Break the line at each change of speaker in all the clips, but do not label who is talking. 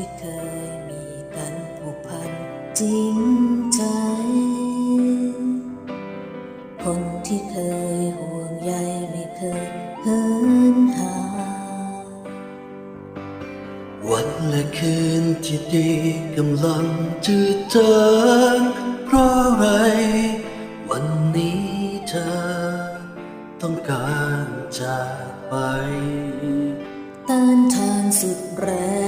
ที่เคยมีกันผูกพันจริงใจ คนที่เคยห่วงใยไม่เคยเหินหา
วันและคืนที่ดีกำลังจืดจางเพราะอะไร วันนี้เธอต้องการจากไป
ต้านทานสุดแรง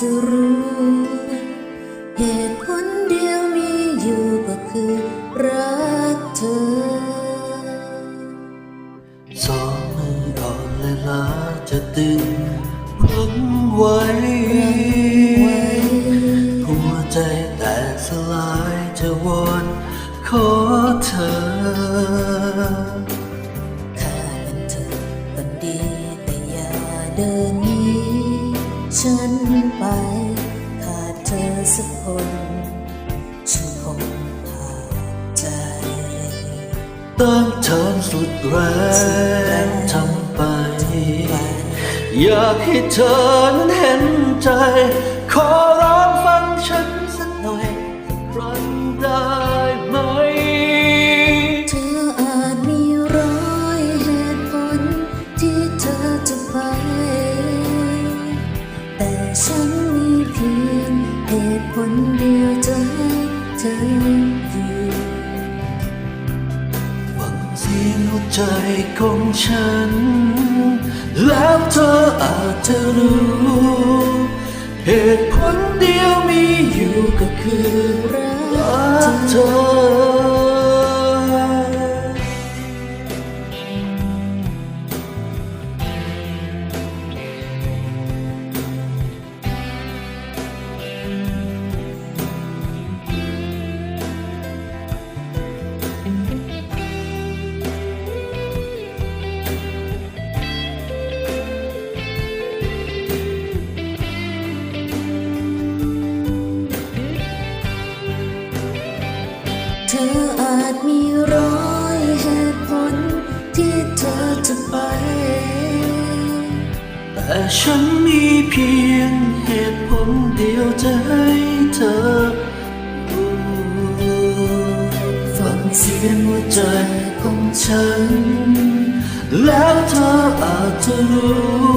จะรู้ เหตุผลเดียวมีอยู่ก็คือรักเธอ
สองมืออ่อนและล้าจะดึงพันไว้หัวใจแตกสลายจะวอนขอเธอ
ถ้าเป็นเธอคนดีแต่อย่าเดิน ฉันไป ขาดเธอสักคนฉันคงขาดใจ
ต้านทานสุดแรงทำไป อยากให้เธอนั้นเห็นใจ ขอร้อง
ผลเดียวจะให้เธออยู่
ฟังเสียงหัวใจของฉัน แล้วเธออาจจะรู้ เหตุผลเดียวมีอยู่ก็คือ อ
อาจมีร้อยเหตุผลที่เธอจะไป
แต่ฉันมีเพียงเหตุผลเดียวจะให้เธอฟังเสียงหัวใจของฉัน แล้วเธออาจจะรู้